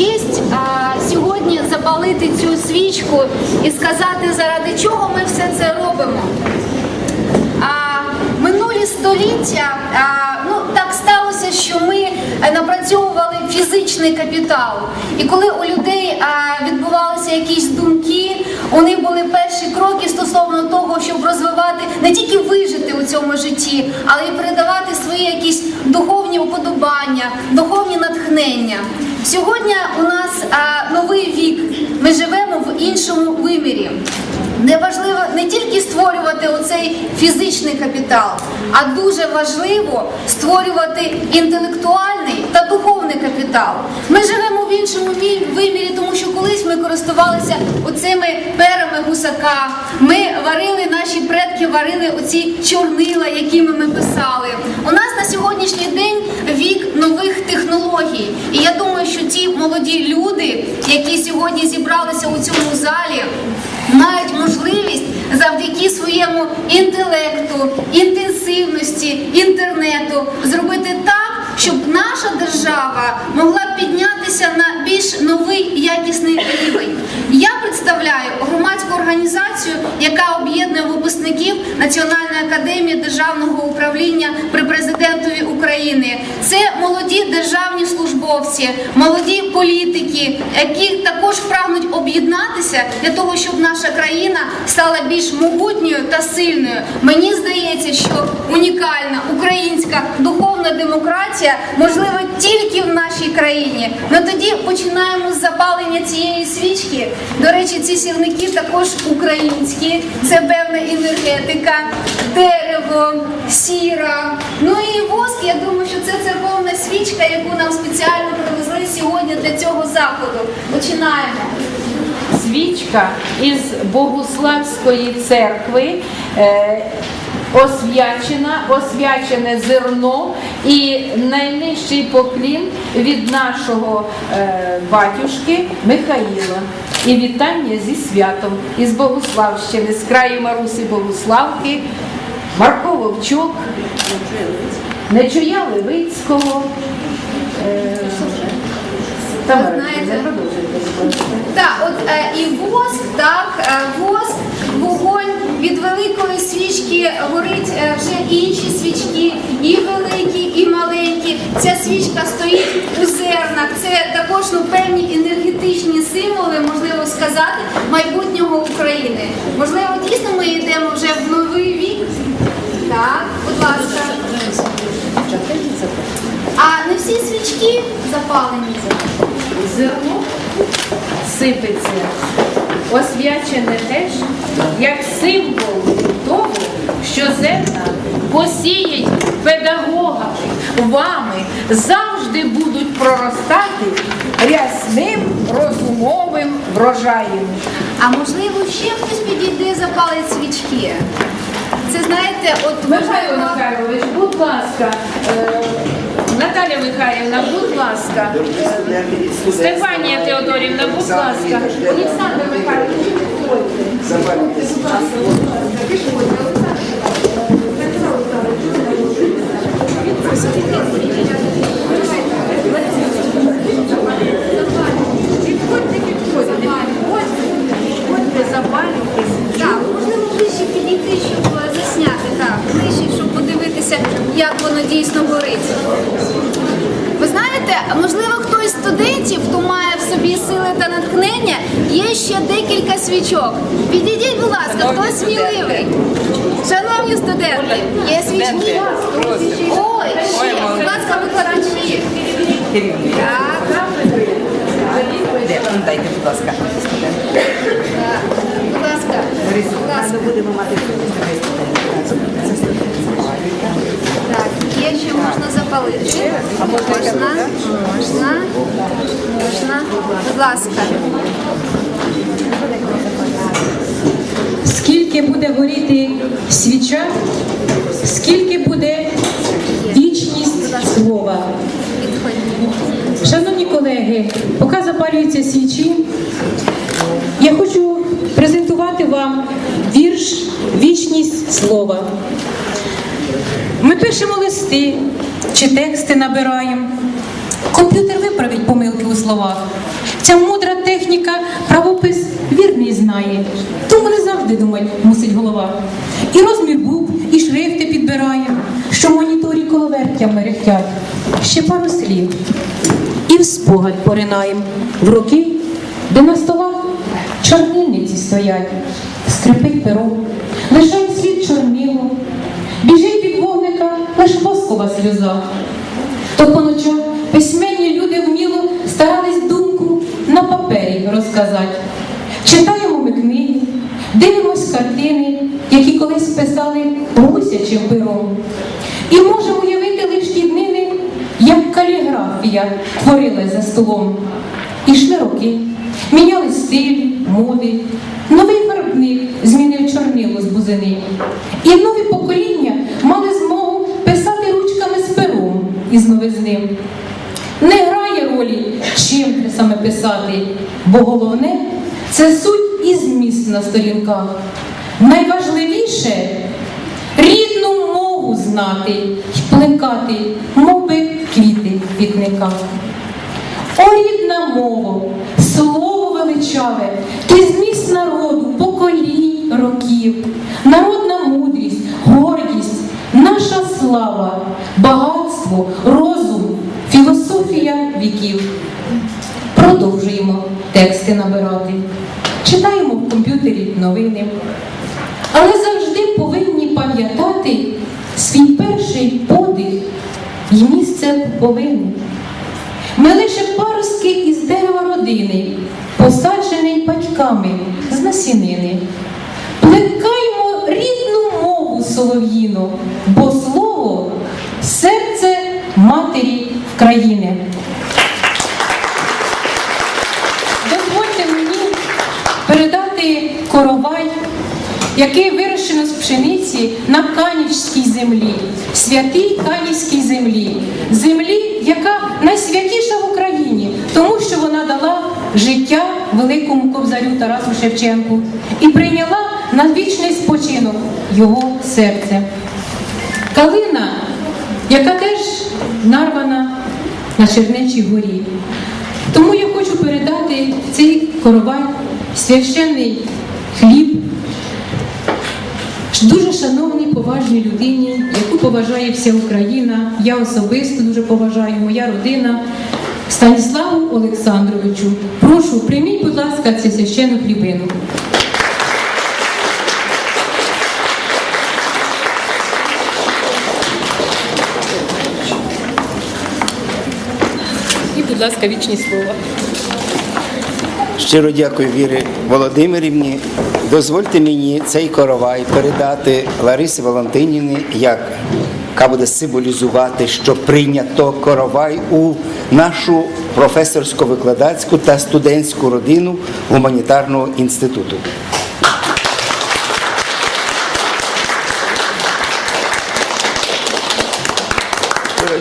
честь а, сьогодні запалити цю свічку і сказати, заради чого ми все це робимо. А минулі століття, а, ну так сталося, що ми е, напрацьовували фізичний капітал. І коли у людей а, відбувалися якісь думки, у них були перші кроки стосовно того, щоб розвивати не тільки вижити у цьому житті, але й передавати свої якісь духовні уподобання, духовні натхнення. Сьогодні у нас а, новий вік. Ми живемо в іншому вимірі. Неважливо не тільки створювати оцей фізичний капітал, а дуже важливо створювати інтелектуальний та духовний капітал. Ми живемо в іншому вимірі, тому що колись ми користувалися оцими перами гусака. Ми варили, наші предки варили оці чорнила, якими ми писали. У нас на сьогоднішній день вік нових технологій. І я думаю, що ті молоді люди, які сьогодні зібралися у цьому залі, мають можливість завдяки своєму інтелекту, інтенсивності, інтернету зробити так, щоб наша держава могла піднятися на більш новий якісний рівень. Я представляю громадську організацію, яка об'єднує випускників Національної академії державного управління при президентові України. Це молоді державні службовці, молоді політики, які також прагнуть об'єднатися для того, щоб наша країна стала більш могутньою та сильною. Мені здається, що унікальна українська духовна демократія можлива тільки в нашій країні. Ну тоді починаємо з запалення цієї свічки. До речі, ці сірники також українські. Це певна енергетика, дерево, сіра. Ну і воск. Я думаю, що це церковна свічка, яку нам спеціально привезли сьогодні для цього заходу. Починаємо. свічка із Богуславської церкви. Освячена, освячене зерно і найнижчий поклін від нашого е, батюшки Михаїла. І вітання зі святом із Богуславщини, з краю Марусі Богуславки, Марко Вовчук, Нечуя Левицького. Е, Знаєте. Так, от е, і воск, так, воск, вогонь від великої свічки горить е, вже інші свічки, і великі, і маленькі. Ця свічка стоїть у зернах. Це також ну, певні енергетичні символи, можливо сказати, майбутнього України. Можливо, дійсно ми йдемо вже в новий вік. Так, будь ласка. А не всі свічки запалені. зерно сипеться, освячене теж як символ того, що зерна посіяні педагогами, вами завжди будуть проростати рясним розумовим врожаєм. А можливо, ще хтось підійде, запалить свічки. Це знаєте, от Михайло Михайлович, будь ласка, е, Наталя Михайлівна, будь ласка, Стефанія Теодорівна, будь ласка, Олександр Михайлович, будь ласка, Підходьте, підходьте, підходьте, підходьте, запалюйтесь. так, можливо, ближче підійти, щоб е, засняти, так, ближче, щоб подивитися, як воно дійсно горить. Ви знаєте, можливо, хтось з студентів, хто має в собі сили та натхнення, є ще декілька свічок. Підійдіть, будь ласка, хто сміливий. Шановні студенти, є свічки? Ой, ще, будь ласка, викладачі. Так, Дайте, будь ласка. будь ласка, будь ласка. Будемо мати ще можна запалити. Можна, можна, можна. Будь ласка. Скільки буде горіти свіча, скільки буде вічність слова. Шановні колеги, поки запалюються свічі, я хочу презентувати вам вірш Вічність слова. Ми пишемо листи чи тексти набираємо. Комп'ютер виправить помилки у словах. Ця мудра техніка правопис вірний знає, тому не завжди думать мусить голова. І розмір букв, і шрифти підбирає, що моніторі коловертям мерехтять. Ще пару слів. І в спогад поринаєм в роки, де на столах чорнильниці стоять, скрипить перо, лишать слід чорнило, лиш сльоза. То по ночах письменні люди вміло старались думку на папері розказати. Читаємо ми книги, дивимось картини, які колись писали гусячим пером. І можемо уявити лиш ті днини, як каліграфія творилась за столом. Ішли роки, міняли стилі, моди, новий фарбник змінив чорнило з бузини. І нові покоління мали змогу писати ручками з пером із новизним. Не грає ролі, чим те саме писати, бо головне це суть і зміст на сторінках. Найважливіше рідну мову знати й плекати, мови квіти в квітниках. О, рідна мова, слово величаве, ти зміст народу, поколінь років, народна наша слава, багатство, розум, філософія віків. Продовжуємо тексти набирати, читаємо в комп'ютері новини, але завжди повинні пам'ятати свій перший подих і місце пуповини. Ми лише паростки із дерева родини, посаджений батьками з насінини. Солов'їну, бо слово серце матері країни. Дозвольте мені передати коровай, який вирощено з пшениці на Канівській землі, святій Канівській землі, землі, яка найсвятіша життя великому кобзарю Тарасу Шевченку і прийняла на вічний спочинок його серце. Калина, яка теж нарвана на Чернечій горі. Тому я хочу передати цей коровай священний хліб дуже шановній поважній людині, яку поважає вся Україна. Я особисто дуже поважаю, моя родина. Станіславу Олександровичу, прошу, прийміть, будь ласка, цю священну хлібину. І, будь ласка, вічні слова. Щиро дякую Вірі Володимирівні. Дозвольте мені цей коровай передати Ларисі Валентинівні, як- яка буде символізувати, що прийнято коровай у нашу професорсько-викладацьку та студентську родину гуманітарного інституту. Щиро